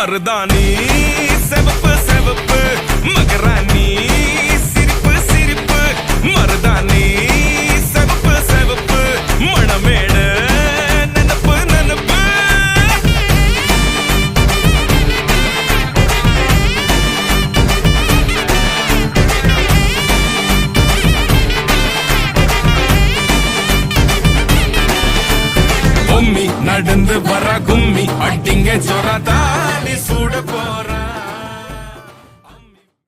மருதாணி. செவப்பு செவப்பு. மகராணி. சிரிப்பு சிரிப்பு. மருதாணி. செவப்பு செவப்பு. மணமேடு நினப்பு நினப்பு. நடந்து வர கும்மி அட்டிங்க சொரதா. சாமி சூட போறான்.